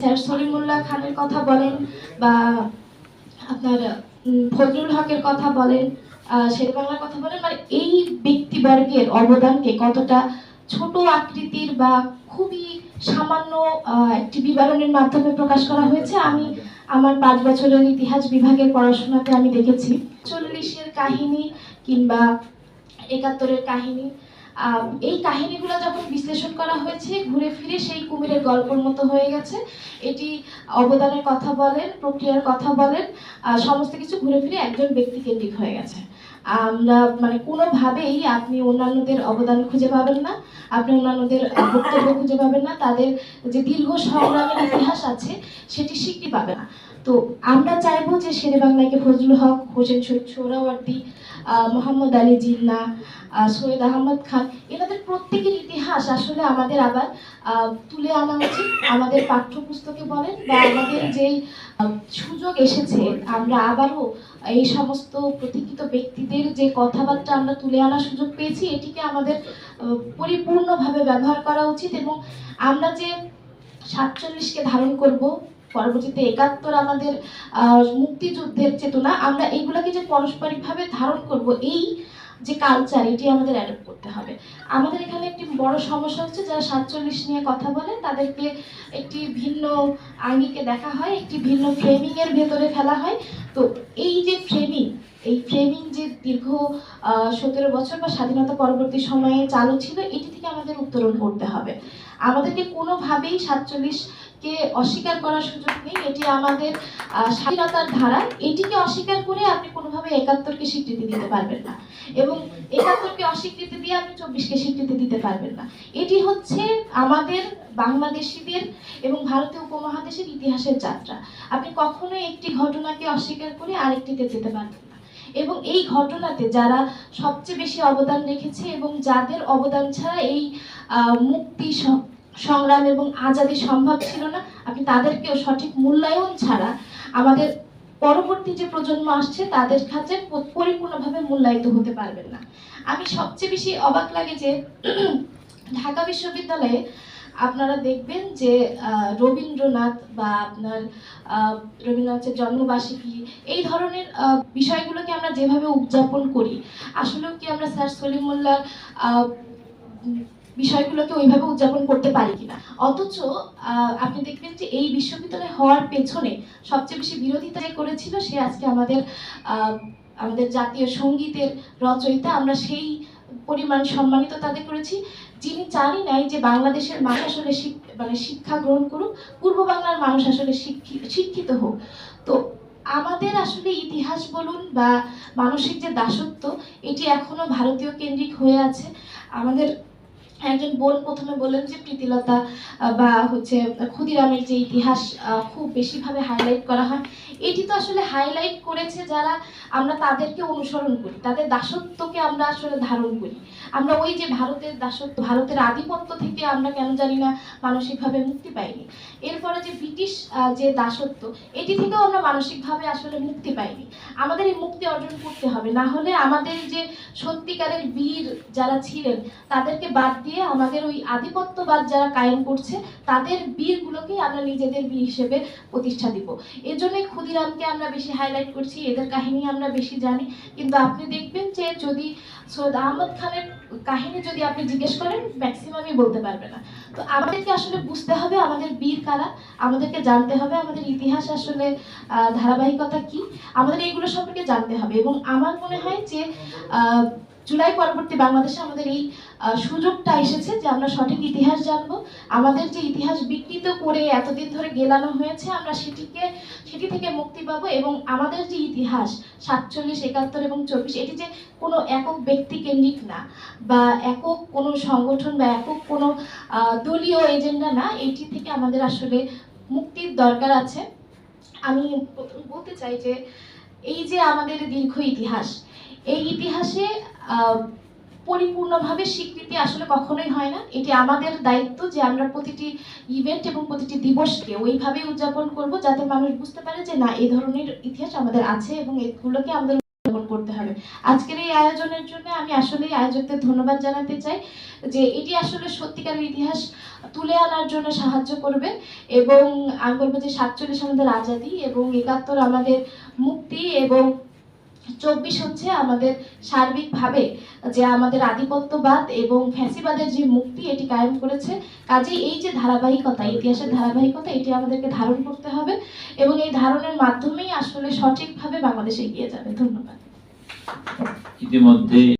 Sir Salimullah খানের কথা বলেন বা আপনার ফজলুল হকের কথা বলেন শের বাংলার কথা বলেন মানে এই ব্যক্তিবর্গের অবদানকে কতটা ছোট আকৃতির বা খুবই সামান্য একটি বিবরণের মাধ্যমে প্রকাশ করা হয়েছে, আমি আমার পাঁচ বছরের ইতিহাস বিভাগের পড়াশোনাতে আমি দেখেছি। চল্লিশের কাহিনী কিংবা একাত্তরের কাহিনী এই কাহিনীগুলো যখন বিশ্লেষণ করা হয়েছে, ঘুরে ফিরে সেই কুমিরের গল্পের মতো হয়ে গেছে। এটি অবদানের কথা বলেন, প্রক্রিয়ার কথা বলেন সমস্ত কিছু ঘুরে ফিরে একজন ব্যক্তি কেন্দ্রিক হয়ে গেছে। আমরা মানে কোনোভাবেই আপনি অন্যান্যদের অবদান খুঁজে পাবেন না, আপনি অন্যান্যদের বক্তব্য খুঁজে পাবেন না, তাদের যে দীর্ঘ সংগ্রামের ইতিহাস আছে, সেটি স্বীকৃতি পাবে না। তো আমরা চাইব যে শেরে বাংলাকে ফজলুল হক, হোসেন সোহরাওয়ার্দী মোহাম্মদ আলী জিন্না সৈয়দ আহমদ খান, এনাদের প্রত্যেকের ইতিহাস আসলে আমাদের আবার তুলে আনা উচিত। আমাদের পাঠ্যপুস্তকে বলেন বা আমাদের যেই সুযোগ এসেছে, আমরা আবারও এই সমস্ত প্রতীক্ষিত ব্যক্তিদের যে কথাবার্তা আমরা তুলে আনার সুযোগ পেয়েছি, এটিকে আমাদের পরিপূর্ণভাবে ব্যবহার করা উচিত এবং আমরা যে সাতচল্লিশকে ধারণ করব পরবর্তীতে একাত্তর আমাদের মুক্তিযুদ্ধের চেতনা, আমরা এইগুলোকে যে পারস্পরিকভাবে ধারণ করব, এই যে কালচার এটি আমাদের অ্যাডপ্ট করতে হবে। আমাদের এখানে একটি বড় সমস্যা হচ্ছে, যারা সাতচল্লিশ নিয়ে কথা বলেন তাদেরকে একটি ভিন্ন আঙ্গিকে দেখা হয়, একটি ভিন্ন ফ্রেমিং এর ভেতরে ফেলা হয়। তো এই যে ফ্রেমিং এই ফ্রেমিং যে দীর্ঘ সতেরো বছর বা স্বাধীনতা পরবর্তী সময়ে চালু ছিল, এটি থেকে আমাদের উত্তরণ করতে হবে। আমাদেরকে কোনোভাবেই সাতচল্লিশ কে অস্বীকার করার সুযোগ নেই, এটি আমাদের স্বাধীনতার ধারা এটিকে অস্বীকার করে আপনি কোনোভাবে একাত্তরকে স্বীকৃতি দিতে পারবেন না। এবং একাত্তরকে অস্বীকৃতি দিয়ে আপনি চব্বিশকে স্বীকৃতি দিতে পারবেন না। এটি হচ্ছে আমাদের বাংলাদেশিদের এবং ভারতীয় উপমহাদেশের ইতিহাসের যাত্রা। আপনি কখনোই একটি ঘটনাকে অস্বীকার করে আরেকটিতে যেতে পারবেন না। এবং এই ঘটনাতে যারা সবচেয়ে বেশি অবদান রেখেছে এবং যাদের অবদান ছাড়া এই মুক্তি সংগ্রাম এবং আজাদি সম্ভব ছিল না, আপনি তাদেরকেও সঠিক মূল্যায়ন ছাড়া আমাদের পরবর্তী যে প্রজন্ম আসছে, তাদের কাছে পরিপূর্ণভাবে মূল্যায়িত হতে পারবেন না। আমি সবচেয়ে বেশি অবাক লাগে যে ঢাকা বিশ্ববিদ্যালয়ে আপনারা দেখবেন যে রবীন্দ্রনাথ বা আপনার রবীন্দ্রনাথের জন্মবার্ষিকী, এই ধরনের বিষয়গুলোকে আমরা যেভাবে উদযাপন করি, আসলেও কি আমরা স্যার সলিমুল্লাহ বিষয়গুলোকে ওইভাবে উদযাপন করতে পারি কিনা। অথচ আপনি দেখবেন যে এই বিশ্ববিদ্যালয় হওয়ার পেছনে সবচেয়ে বেশি বিরোধিতা করেছিল, সে আজকে আমাদের আমাদের জাতীয় সঙ্গীতের রচয়িতা। আমরা সেই পরিমাণ সম্মানিত তাদের করেছি। যিনি জানি নাই যে বাংলাদেশের মানুষ আসলে মানে শিক্ষা গ্রহণ করুক, পূর্ব বাংলার মানুষ আসলে শিক্ষি- শিক্ষিত হোক। তো আমাদের আসলে ইতিহাস বলুন বা মানসিক যে দাসত্ব, এটি এখনও ভারতীয় কেন্দ্রিক হয়ে আছে। আমাদের একজন বোন প্রথমে বললেন যে প্রীতিলতা বা হচ্ছে ক্ষুদিরামের যে ইতিহাস খুব বেশিভাবে হাইলাইট করা হয়। এটি তো আসলে হাইলাইট করেছে যারা আমরা তাদেরকে অনুসরণ করি, তাদের দাসত্বকে আমরা আসলে ধারণ করি। আমরা ওই যে ভারতের দাসত্ব, ভারতের আধিপত্য থেকে আমরা কেন জানি না মানসিকভাবে মুক্তি পাইনি। এরপরে যে ব্রিটিশ যে দাসত্ব, এটি থেকেও আমরা মানসিকভাবে আসলে মুক্তি পাইনি। আমাদের এই মুক্তি অর্জন করতে হবে, না হলে আমাদের যে সত্যিকারের বীর যারা ছিলেন, তাদেরকে বাদ দিয়ে আমাদের ওই আধিপত্যবাদ যারা কায়েম করছে, তাদের বীরগুলোকেই আমরা নিজেদের বীর হিসেবে প্রতিষ্ঠা দিব। এর জন্যই ক্ষুদিরামকে আমরা বেশি হাইলাইট করছি, এদের কাহিনী আমরা বেশি জানি। কিন্তু আপনি দেখবেন যে যদি সৈয়দ আহমদ খানের কাহিনী যদি আপনি জিজ্ঞেস করেন ম্যাক্সিমামই বলতে পারবে না। তো আমাদেরকে আসলে বুঝতে হবে আমাদের বীর কারা, আমাদেরকে জানতে হবে আমাদের ইতিহাস আসলে ধারাবাহিকতা কি, আমাদের এইগুলো সম্পর্কে জানতে হবে। এবং আমার মনে হয় যে জুলাই পরবর্তী বাংলাদেশে আমাদের এই সুযোগটা এসেছে যে আমরা সঠিক ইতিহাস জানব। আমাদের যে ইতিহাস বিকৃত করে এতদিন ধরে গেলানো হয়েছে, আমরা সেটিকে, সেটি থেকে মুক্তি পাবো এবং আমাদের যে ইতিহাস, সাতচল্লিশ, একাত্তর এবং চব্বিশ, এটি যে কোনো একক ব্যক্তি কেন্দ্রিক না বা একক কোনো সংগঠন বা একক কোনো দলীয় এজেন্ডা না, এটি থেকে আমাদের আসলে মুক্তির দরকার আছে। আমি বলতে চাই যে, এই যে আমাদের দীর্ঘ ইতিহাস এই ইতিহাসে পরিপূর্ণভাবে স্বীকৃতি আসলে কখনোই হয় না। এটি আমাদের দায়িত্ব যে আমরা প্রতিটি ইভেন্ট এবং প্রতিটি দিবসকে ওইভাবেই উদযাপন করব যাতে মানুষ বুঝতে পারে যে না এই ধরনের ইতিহাস আমাদের আছে এবং এগুলোকে আমাদের উদযাপন করতে হবে। আজকের এই আয়োজনের জন্য আমি আসলে আয়োজকদের ধন্যবাদ জানাতে চাই যে এটি আসলে সত্যিকারের ইতিহাস তুলে আনার জন্য সাহায্য করবে এবং আমি বলব যে সাতচল্লিশ আমাদের আজাদি এবং একাত্তর আমাদের মুক্তি এবং চব্বিশ হচ্ছে আমাদের সার্বিকভাবে যে আমাদের আধিপত্যবাদ এবং ফ্যাসিবাদের যে মুক্তি এটি কায়েম করেছে। কাজে এই যে ধারাবাহিকতা, ইতিহাসের ধারাবাহিকতা, এটি আমাদেরকে ধারণ করতে হবে এবং এই ধারণের মাধ্যমেই আসলে সঠিকভাবে বাংলাদেশ এগিয়ে যাবে। ধন্যবাদ। ইতিমধ্যে